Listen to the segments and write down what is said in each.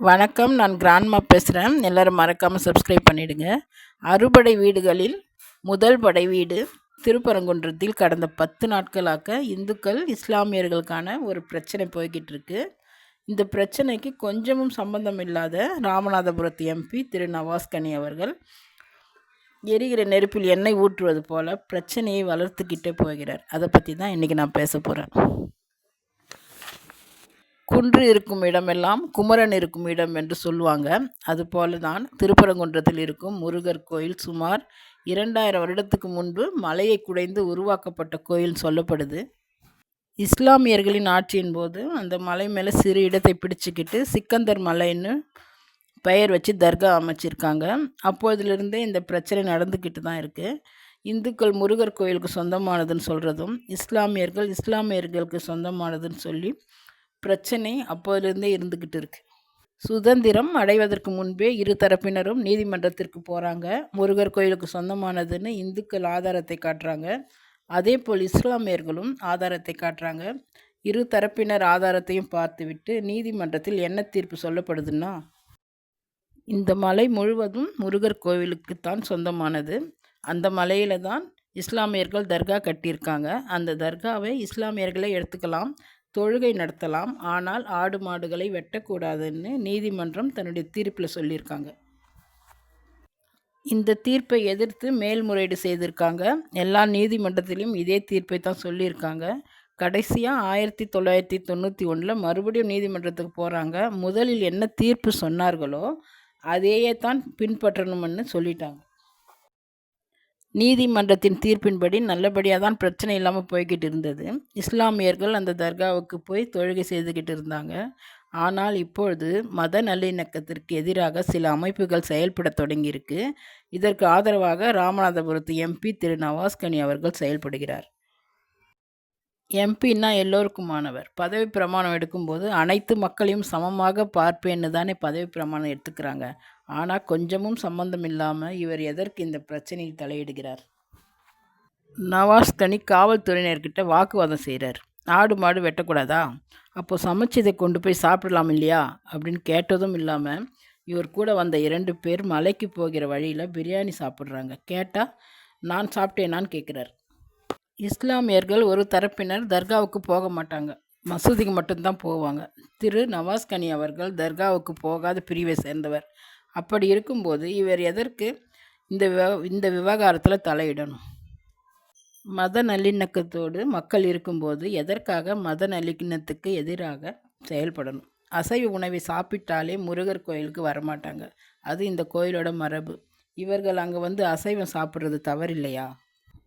வணக்கம் நான் கிராண்ட்மா பேசுகிறேன் எல்லோரும் மறக்காமல் சப்ஸ்கிரைப் பண்ணிவிடுங்க அறுபடை வீடுகளில் முதல் படை வீடு திருப்பரங்குன்றத்தில் கடந்த பத்து நாட்களாக இந்துக்கள் இஸ்லாமியர்களுக்கான ஒரு பிரச்சனை போய்கிட்டு இருக்கு இந்த பிரச்சனைக்கு கொஞ்சமும் சம்பந்தம் இல்லாத ராமநாதபுரத்து எம்பி திரு நவாஸ்கனி அவர்கள் எரிகிற நெருப்பில் எண்ணெய் ஊற்றுவது போல பிரச்சனையை வளர்த்துக்கிட்டே போகிறார். அதை பற்றி தான் இன்றைக்கி நான் பேச போகிறேன் குன்று இருக்கும் இடமெல்லாம் குமரன் இருக்கும் இடம் என்று சொல்லுவாங்க. அதுபோல தான் திருப்பரங்குன்றத்தில் இருக்கும் முருகர் கோயில் சுமார் இரண்டாயிரம் வருடத்துக்கு முன்பு மலையை குடைந்து உருவாக்கப்பட்ட கோயில் சொல்லப்படுது. இஸ்லாமியர்களின் ஆட்சியின் போது அந்த மலை மேலே சிறு இடத்தை பிடிச்சிக்கிட்டு சிக்கந்தர் மலைன்னு பெயர் வச்சு தர்கா அமைச்சிருக்காங்க. அப்போதிலிருந்தே இந்த பிரச்சனை நடந்துக்கிட்டு தான் இருக்குது இந்துக்கள் முருகர் கோயிலுக்கு சொந்தமானதுன்னு சொல்கிறதும் இஸ்லாமியர்கள் இஸ்லாமியர்களுக்கு சொந்தமானதுன்னு சொல்லி பிரச்சனை அப்போதிலிருந்தே இருந்துக்கிட்டு இருக்குது சுதந்திரம் அடைவதற்கு முன்பே இரு தரப்பினரும் நீதிமன்றத்திற்கு போகிறாங்க முருகர் கோயிலுக்கு சொந்தமானதுன்னு இந்துக்கள் ஆதாரத்தை காட்டுறாங்க. அதே போல் இஸ்லாமியர்களும் ஆதாரத்தை காட்டுறாங்க. இரு தரப்பினர் ஆதாரத்தையும் பார்த்துவிட்டு நீதிமன்றத்தில் என்ன தீர்ப்பு சொல்லப்படுதுன்னா இந்த மலை முழுவதும் முருகர் கோவிலுக்குத்தான் சொந்தமானது. அந்த மலையில் தான் இஸ்லாமியர்கள் தர்கா கட்டியிருக்காங்க. அந்த தர்காவை இஸ்லாமியர்களே எடுத்துக்கலாம். தொழுகை நடத்தலாம். ஆனால் ஆடு மாடுகளை வெட்டக்கூடாதுன்னு நீதிமன்றம் தன்னுடைய தீர்ப்பில் சொல்லியிருக்காங்க. இந்த தீர்ப்பை எதிர்த்து மேல்முறையீடு செய்திருக்காங்க. எல்லா நீதிமன்றத்திலையும் இதே தீர்ப்பை தான் சொல்லியிருக்காங்க. கடைசியாக ஆயிரத்தி தொள்ளாயிரத்தி தொண்ணூற்றி ஒன்றில் மறுபடியும் நீதிமன்றத்துக்கு போகிறாங்க முதலில் என்ன தீர்ப்பு சொன்னார்களோ அதையே தான் பின்பற்றணும்னு சொல்லிட்டாங்க. நீதிமன்றத்தின் தீர்ப்பின்படி நல்லபடியாக தான் பிரச்சனை இல்லாமல் போய்கிட்டு இருந்தது. இஸ்லாமியர்கள் அந்த தர்காவுக்கு போய் தொழுகை செய்துக்கிட்டு இருந்தாங்க. ஆனால் இப்பொழுது மத நல்லிணக்கத்திற்கு எதிராக சில அமைப்புகள் செயல்பட தொடங்கியிருக்கு. இதற்கு ஆதரவாக ராமநாதபுரத்து எம்பி திரு நவாஸ்கனி அவர்கள் செயல்படுகிறார். எம்பின்னா எல்லோருக்குமானவர். பதவி பிரமாணம் எடுக்கும்போது அனைத்து மக்களையும் சமமாக பார்ப்பேன்னு தானே பதவி பிரமாணம் எடுத்துக்கிறாங்க. ஆனால் கொஞ்சமும் சம்பந்தம் இல்லாமல் இவர் எதற்கு இந்த பிரச்சனையில் தலையிடுகிறார்? நவாஸ் கனி காவல்துறையினர்கிட்ட வாக்குவாதம் செய்கிறார் ஆடு மாடு வெட்டக்கூடாதா? அப்போது சமைச்சதை கொண்டு போய் சாப்பிடலாம் இல்லையா? அப்படின்னு கேட்டதும் இல்லாமல் இவர் கூட வந்த இரண்டு பேர் மலைக்கு போகிற வழியில் பிரியாணி சாப்பிட்றாங்க. கேட்டால் நான் சாப்பிட்டேனான்னு கேட்குறார் இஸ்லாமியர்கள் ஒரு தரப்பினர் தர்காவுக்கு போக மாட்டாங்க. மசூதிக்கு மட்டும்தான் போவாங்க. திரு நவாஸ்கனி அவர்கள் தர்காவுக்கு போகாத பிரிவை சேர்ந்தவர். அப்படி இருக்கும்போது இவர் எதற்கு இந்த விவ இந்த விவகாரத்தில் தலையிடணும்? மத நல்லிணக்கத்தோடு மக்கள் இருக்கும்போது எதற்காக மத நல்லிணத்துக்கு எதிராக செயல்படணும்? அசைவ உணவை சாப்பிட்டாலே முருகர் கோயிலுக்கு வரமாட்டாங்க. அது இந்த கோயிலோட மரபு. இவர்கள் அங்கே வந்து அசைவம் சாப்பிட்றது தவறில்லையா?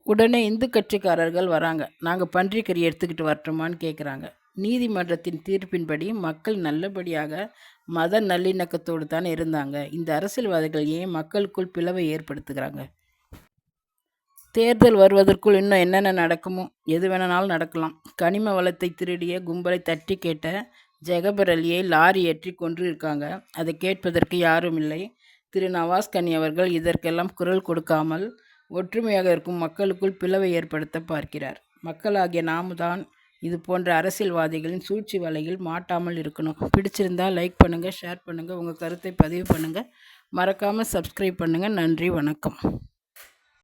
உடனே இந்து கட்சிக்காரர்கள் வராங்க. நாங்கள் பன்றிக்கறி எடுத்துக்கிட்டு வரட்டுமான்னு கேட்குறாங்க நீதிமன்றத்தின் தீர்ப்பின்படி மக்கள் நல்லபடியாக மத நல்லிணக்கத்தோடு தானே இருந்தாங்க. இந்த அரசியல்வாதிகள் ஏன் மக்களுக்குள் பிளவை ஏற்படுத்துகிறாங்க? தேர்தல் வருவதற்குள் இன்னும் என்னென்ன நடக்குமோ எது வேணாலும் நடக்கலாம். கனிம வளத்தை திருடிய கும்பலை தட்டி கேட்ட ஜெகபர் அலியை லாரி ஏற்றி கொன்று இருக்காங்க. அதை கேட்பதற்கு யாரும் இல்லை. திரு நவாஸ் கனி அவர்கள் இதற்கெல்லாம் குரல் கொடுக்காமல் ஒற்றுமையாக இருக்கும் மக்களுக்குள் பிளவை ஏற்படுத்த பார்க்கிறார். மக்களாகிய நாம தான் இது போன்ற அரசியல்வாதிகளின் சூழ்ச்சி வலையில் மாட்டாமல் இருக்கணும். பிடிச்சிருந்தால் லைக் பண்ணுங்கள் ஷேர் பண்ணுங்கள் உங்கள் கருத்தை பதிவு பண்ணுங்கள் மறக்காமல் சப்ஸ்கிரைப் பண்ணுங்கள் நன்றி வணக்கம்.